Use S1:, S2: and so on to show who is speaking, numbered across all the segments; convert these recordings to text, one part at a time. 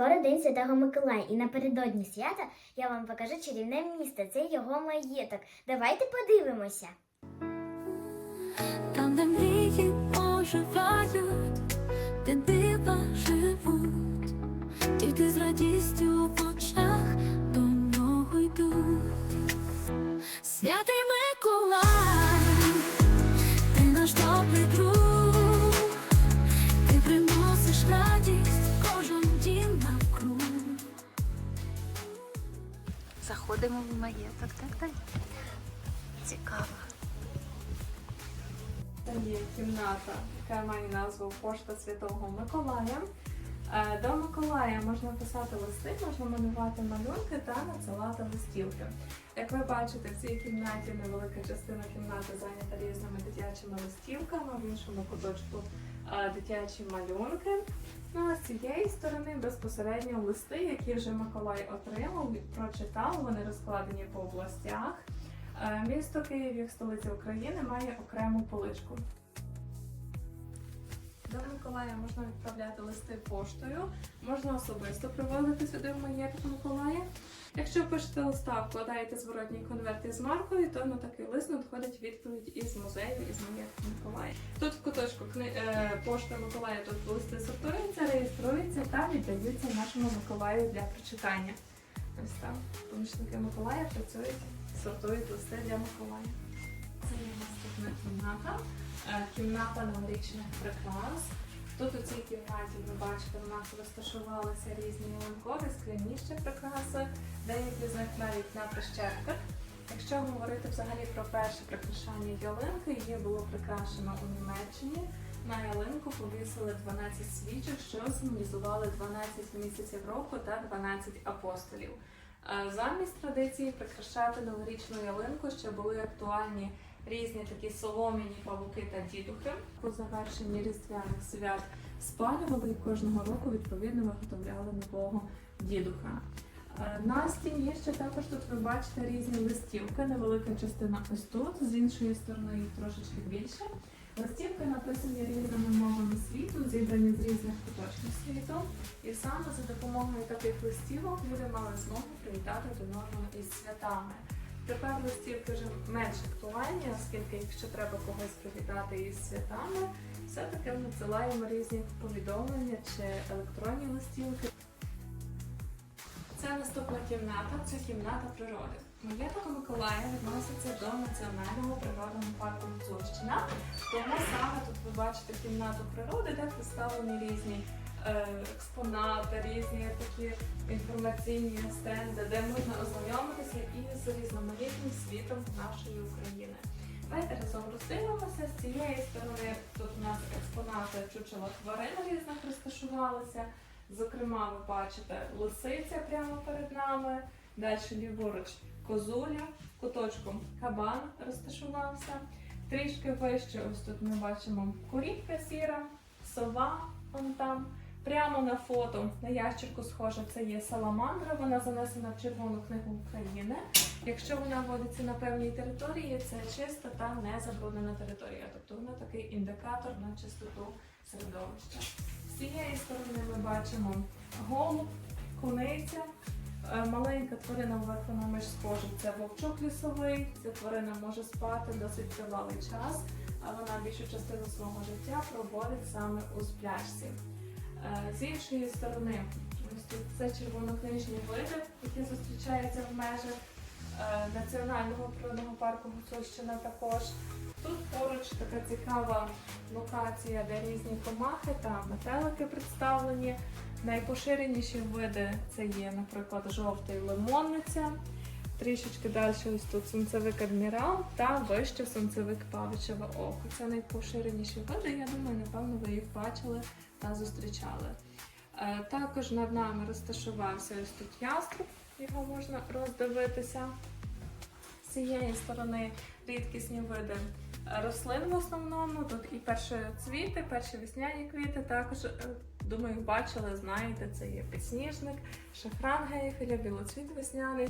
S1: скоро День Святого Миколая, і напередодні свята я вам покажу чарівне місто. Це його маєток. Давайте подивимося.
S2: Там, де мрії оживають, де дива живуть, тільки з радістю в очах до нього йдуть. Святий Миколай,
S3: Заходимо в маєток, так так. Цікаво.
S4: Там є кімната, яка має назву Пошта Святого Миколая. Е, До Миколая можна писати листи, можна малювати малюнки та надсилати листівки. Як ви бачите, в цій кімнаті невелика частина кімнати зайнята різними дитячими листівками, в іншому куточку е, дитячі малюнки. Ну а з цієї сторони безпосередньо листи, які вже Миколай отримав, прочитав, вони розкладені по областях. Е, Місто Київ, як столиця України, має окрему поличку. До Миколая можна відправляти листи поштою, можна особисто привозити сюди в маєток Миколая. Якщо пишете листа, вкладаєте зворотній конверт із маркою, то на такий лист надходить відповідь із музею, із маєтку Миколая. Тут в куточку е, пошта Миколая, тут листи сортуються, реєструються та віддаються нашому Миколаю для прочитання. Ось там помічники Миколая працюють, сортують листи для Миколая. Це є наступна кімната. Е, Кімната новорічних прикрас. Тут у цій кімнаті ви бачите, у нас розташувалися різні ялинкові, скляні ще прикраси, деякі з них навіть на прищепках. Якщо говорити взагалі про перше прикрашання ялинки, її було прикрашено у Німеччині. На ялинку повісили 12 свічок, що символізували 12 місяців року та 12 апостолів. Е, Замість традиції прикрашати новорічну ялинку ще були актуальні різні такі солом'яні павуки та дідухи. По завершенні різдвяних свят спалювали і кожного року відповідно виготовляли нового дідуха. Е, На стіні ще також тут ви бачите різні листівки. Невелика частина ось тут, з іншої сторони трошечки більше. Листівки написані різними мовами світу, зібрані з різних куточків світу. І саме за допомогою таких листівок люди мали змогу привітати до норму із святами. Тепер листівки вже менш актуальні, оскільки якщо треба когось привітати із святами, все-таки надсилаємо різні повідомлення чи електронні листівки. Це наступна кімната, це кімната природи. Маєток Миколая відноситься до національного природного парку Гуцульщина. Тому саме тут ви бачите кімнату природи, де представлені різні експонати, різні такі інформаційні стенди, де можна ознайомитися із різноманітним світом нашої України. Давайте разом роздивимося. З цієї сторони тут у нас експонати чучела тварин різних розташувалися. Зокрема, ви бачите лисиця прямо перед нами. Далі ліворуч козуля, куточком кабан розташувався. Трішки вище, ось тут ми бачимо куріпка сіра, сова вон там. Прямо на фото на ящерку схоже, це є саламандра. Вона занесена в Червону книгу України. Якщо вона водиться на певній території, це чиста та не забруднена територія. Тобто вона такий індикатор на чистоту середовища. З цієї сторони ми бачимо голуб, куниця, е, маленька тварина вверху на миш схожа. Це вовчок лісовий. Ця тварина може спати досить тривалий час, а вона більшу частину свого життя проводить саме у сплячці. Е, З іншої сторони, ось тут це червонокнижні види, які зустрічаються в межах е, Національного природного парку Гуцульщина також. Тут поруч така цікава локація, де різні комахи та метелики представлені. Найпоширеніші види це є, наприклад, жовтий лимонниця. Трішечки далі ось тут сонцевик адмірал та вище сонцевик павичеве око. Це найпоширеніші види. Я думаю, напевно, ви їх бачили та зустрічали. Е, Також над нами розташувався ось тут яструб, його можна роздивитися. З цієї сторони рідкісні види рослин в основному. Тут і перші цвіти, перші весняні квіти. Також, е, думаю, бачили, знаєте, це є підсніжник, шафран гейфеля, білоцвіт весняний.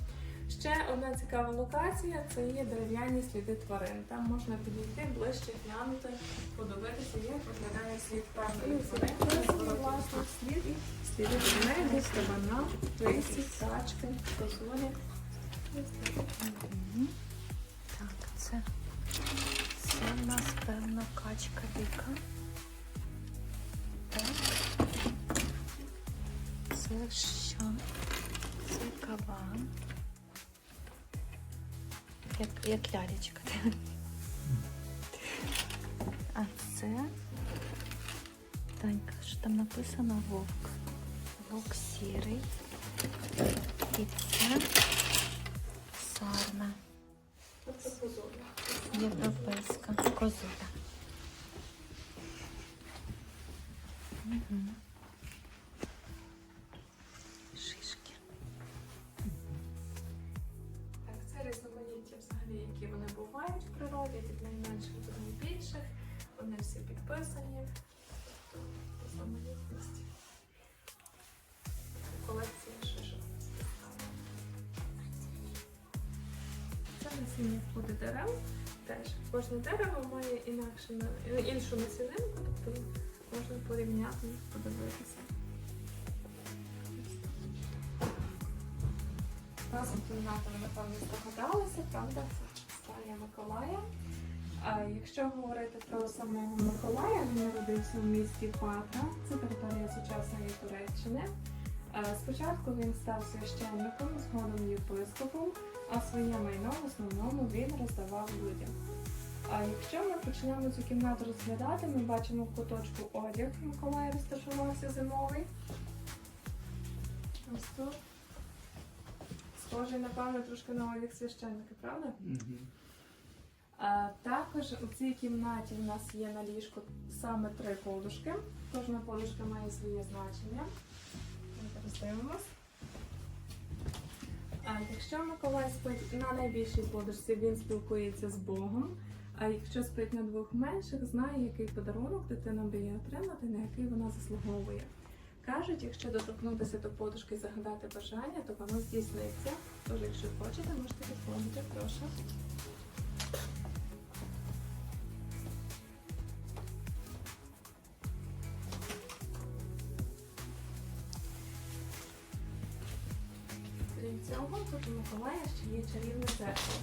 S4: Ще одна цікава локація це є дерев'яні сліди тварин. Там можна підійти ближче, глянути, подивитися, як виглядає слід певної тварини, зворотних слід, сліди ведмедя, стебана, лисі, качки, козулі.
S3: Так, це, це в нас певно качка дика. Так. Це що? Це кабан. Як, як лялечка. А це. Танька, що там написано вовк. Вовк сірий. І це сарна. Європейська козуля.
S4: Вони всі підписані. Колекція шишок. Це насіння входи дерев. Теж кожне дерево має інакше іншу насінинку, тобто можна порівняти, подивитися. Разом кімната, ви напевно здогадалися, правда? Це Сталія Миколая. А якщо говорити про самого Миколая, він народився в місті Патра, це територія сучасної Туреччини. Е, Спочатку він став священником, згодом єпископом, а своє майно в основному він роздавав людям. А якщо ми почнемо цю кімнату розглядати, ми бачимо в куточку одяг Миколая розташувався зимовий. Ось тут. Схожий, напевно, трошки на одяг священника, правда? А, також у цій кімнаті в нас є на ліжку саме три подушки. Кожна подушка має своє значення. А якщо Миколай спить на найбільшій подушці, він спілкується з Богом. А якщо спить на двох менших, знає, який подарунок дитина мріє отримати, на який вона заслуговує. Кажуть, якщо доторкнутися до подушки і загадати бажання, то воно здійсниться. Тож, якщо хочете, можете підходити, прошу. Миколая ще є чарівне дзеркало.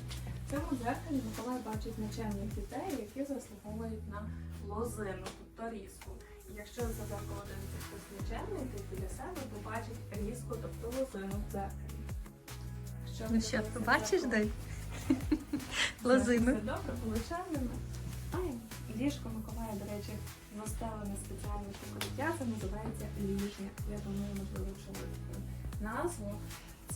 S4: В цьому дзеркалі Миколай бачить начальних дітей, які заслуговують на лозину, тобто різку. І якщо за дзеркало дивиться хтось нечемний, то біля себе побачить різку, тобто лозину в дзеркалі. Якщо
S3: Ну що,
S4: дивитися
S3: побачиш, дай? Лозину.
S4: Все добре, получаємо. Ай, ліжко Миколая, до речі, застелене спеціальне покриття, це називається ліжня. Я думаю, можливо, таку назву.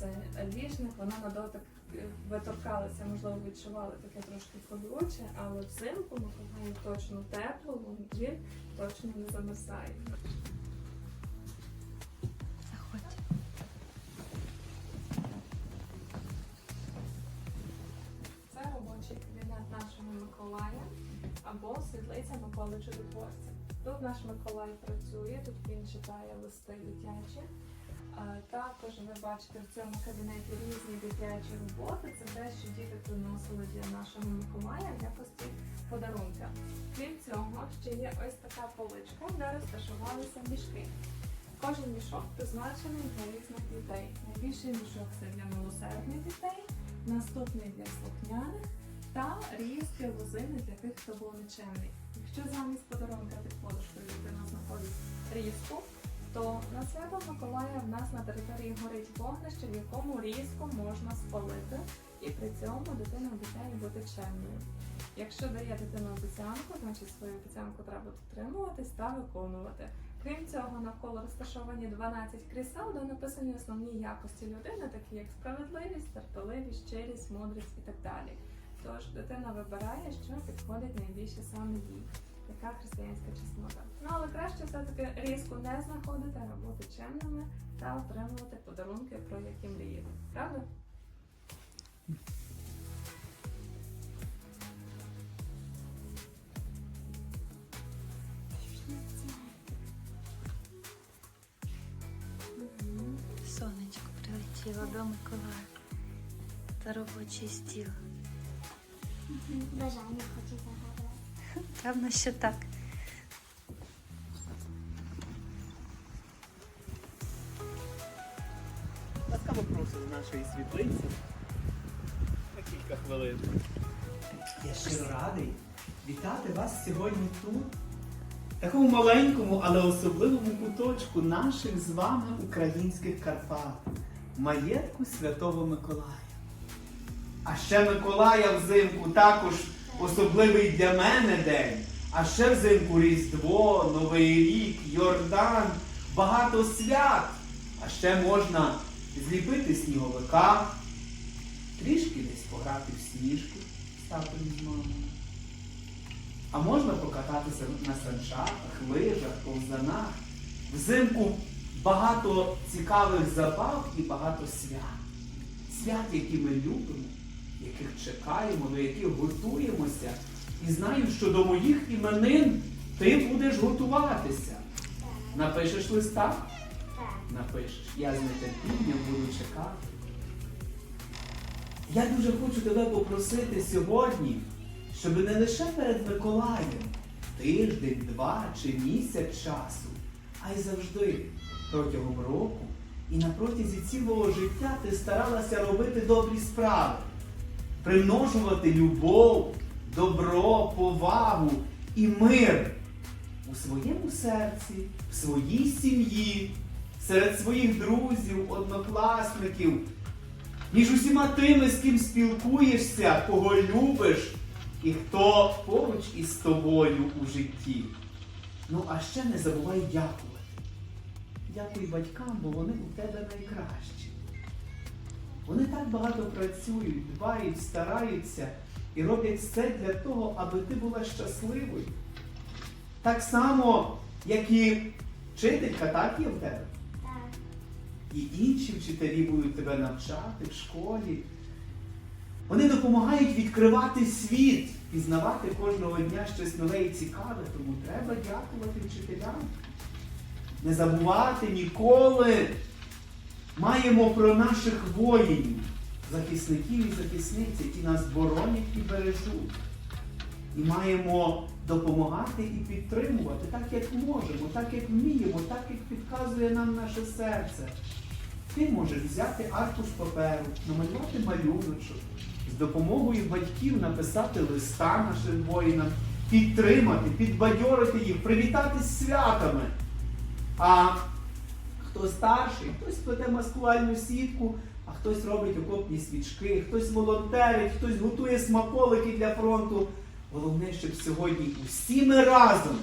S4: Це ліжник, воно на дотик е, ви торкалися, можливо, відчували таке трошки колюче, але взимку Миколаю точно тепло, він точно не замерзає.
S3: Заходь.
S4: Це робочий кабінет нашого Миколая або світлиця Миколи Чудотворця. Тут наш Миколай працює, тут він читає листи дитячі. Також ви бачите в цьому кабінеті різні дитячі роботи. Це те, що діти приносили для нашого Миколая в якості подарунка. Крім цього, ще є ось така поличка, де розташувалися мішки. Кожен мішок призначений для різних дітей. Найбільший мішок це для милосердних дітей, наступний для слухняних та різки лозини для тих, хто був нечемний. Якщо замість подарунка під подушкою дитина знаходить різку, то на свято Миколая в нас на території горить вогнище, в якому різку можна спалити, і при цьому дитина обіцяє бути чемною. Якщо дає дитина обіцянку, значить свою обіцянку треба дотримуватись та виконувати. Крім цього, навколо розташовані 12 крісел, де написані основні якості людини, такі як справедливість, терпеливість, щирість, мудрість і так далі. Тож дитина вибирає, що підходить найбільше саме їй. Така християнська чеснота. Ну але краще все-таки різку не знаходити, а бути чемними та отримувати подарунки, про які мрієте. Правда?
S3: Сонечко прилетіло до Миколая. та робочий стіл.
S1: Бажання хочу загадати.
S3: Певно, що так.
S5: Ласкаво просимо до нашої світлиці на кілька хвилин. Я щиро радий вітати вас сьогодні тут, в такому маленькому, але особливому куточку наших з вами українських Карпат, маєтку Святого Миколая. А ще Миколая взимку також особливий для мене день. А ще взимку Різдво, Новий рік, Йордан, багато свят. А ще можна зліпити сніговика, трішки десь пограти в сніжки з татом з мамою. А можна покататися на санчатах, лижах, ковзанах. Взимку багато цікавих забав і багато свят. Свят, які ми любимо, яких чекаємо, до яких готуємося. І знаю, що до моїх іменин ти будеш готуватися. Напишеш листа? Напишеш. Я з нетерпінням буду чекати. Я дуже хочу тебе попросити сьогодні, щоб не лише перед Миколаєм, тиждень, два чи місяць часу, а й завжди протягом року і на протязі цілого життя ти старалася робити добрі справи, примножувати любов, добро, повагу і мир у своєму серці, в своїй сім'ї, серед своїх друзів, однокласників, між усіма тими, з ким спілкуєшся, кого любиш і хто поруч із тобою у житті. Ну, а ще не забувай дякувати. Дякуй батькам, бо вони у тебе найкращі. Вони так багато працюють, дбають, стараються і роблять все для того, аби ти була щасливою. Так само, як і вчителька, так є в тебе.
S1: Так.
S5: І інші вчителі будуть тебе навчати в школі. Вони допомагають відкривати світ, пізнавати кожного дня щось нове і цікаве, тому треба дякувати вчителям. Не забувати ніколи. Маємо про наших воїнів, захисників і захисниць, які нас боронять і бережуть. І маємо допомагати і підтримувати так, як можемо, так, як вміємо, так, як підказує нам наше серце. Ти можеш взяти аркуш паперу, намалювати малюночок, з допомогою батьків написати листа нашим воїнам, підтримати, підбадьорити їх, привітати з святами. А хто старший, хтось плете маскувальну сітку, а хтось робить окопні свічки, хтось волонтерить, хтось готує смаколики для фронту. Головне, щоб сьогодні усі ми разом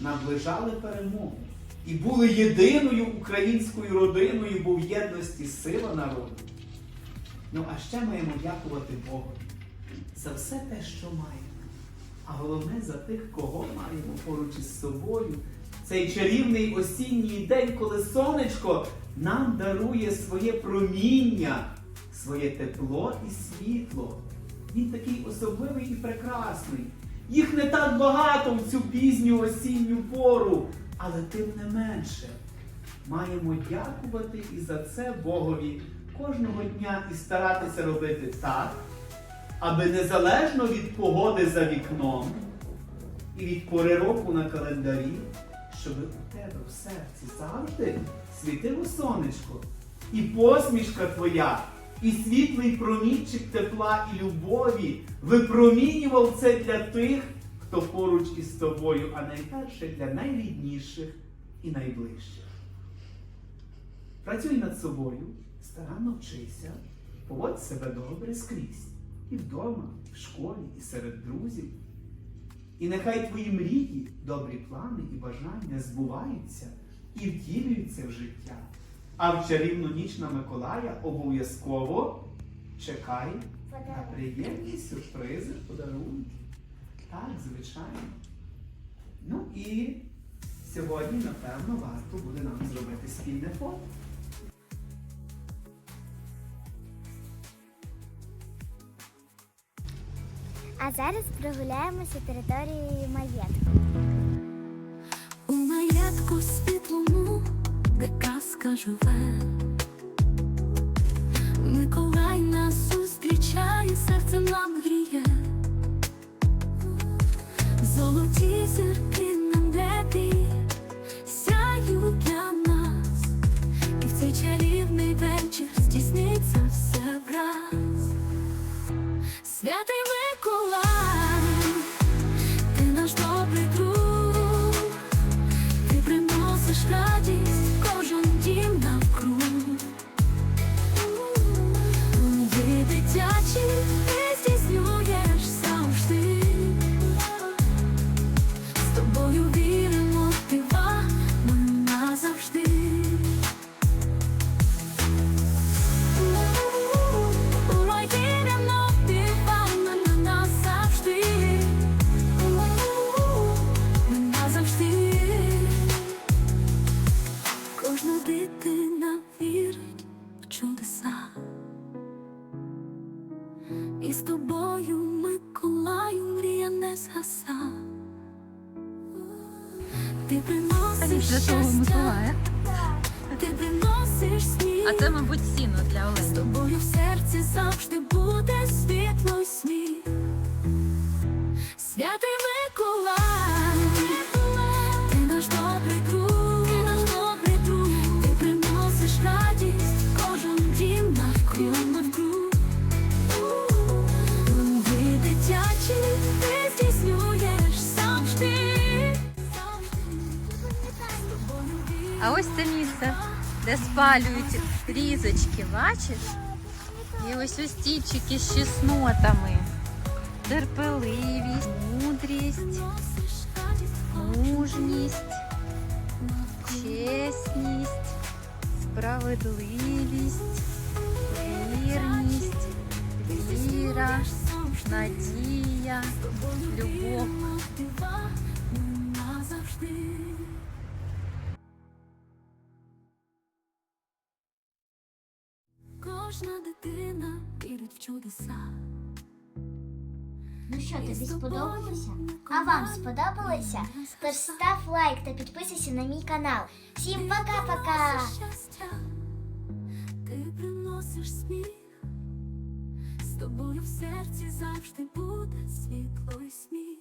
S5: наближали перемогу і були єдиною українською родиною, бо в єдності сила народу. Ну а ще маємо дякувати Богу за все те, що маємо. А головне за тих, кого маємо поруч із собою. Цей чарівний осінній день, коли сонечко нам дарує своє проміння, своє тепло і світло. Він такий особливий і прекрасний. Їх не так багато в цю пізню осінню пору, але тим не менше. Маємо дякувати і за це Богові кожного дня і старатися робити так, аби незалежно від погоди за вікном і від пори року на календарі, щоб у тебе в серці завжди світило сонечко, і посмішка твоя, і світлий промінчик тепла і любові випромінював це для тих, хто поруч із тобою, а найперше для найрідніших і найближчих. Працюй над собою, старанно вчися, поводь себе добре скрізь. І вдома, і в школі, і серед друзів. І нехай твої мрії, добрі плани і бажання збуваються і втілюються в життя. А в чарівну ніч на Миколая обов'язково чекай на приємні сюрпризи, подарунки. Так, звичайно. Ну і сьогодні, напевно, варто буде нам зробити спільне фото.
S1: А зараз прогуляємося територією маєтку.
S2: У маєтку світлому, де казка живе. І з тобою, Миколаю, мрія не згаса. Ти приносиш щастя, ти приносиш сміх.
S3: А це, мабуть, сіно для
S2: З тобою в серці завжди буде світло
S3: А ось це місце, де спалюють різочки, бачиш? І ось ось стільчики з чеснотами. Терпеливість, мудрість, мужність, чесність, справедливість, вірність, віра, надія, любов.
S2: Кожна дитина вірить в чудеса.
S1: Ну що, тобі сподобалося? А вам сподобалося? Тож став лайк та підписуйся на мій канал. Всім пока-пока!
S2: ти приносиш сміх, з тобою в серці завжди буде світло і сміх.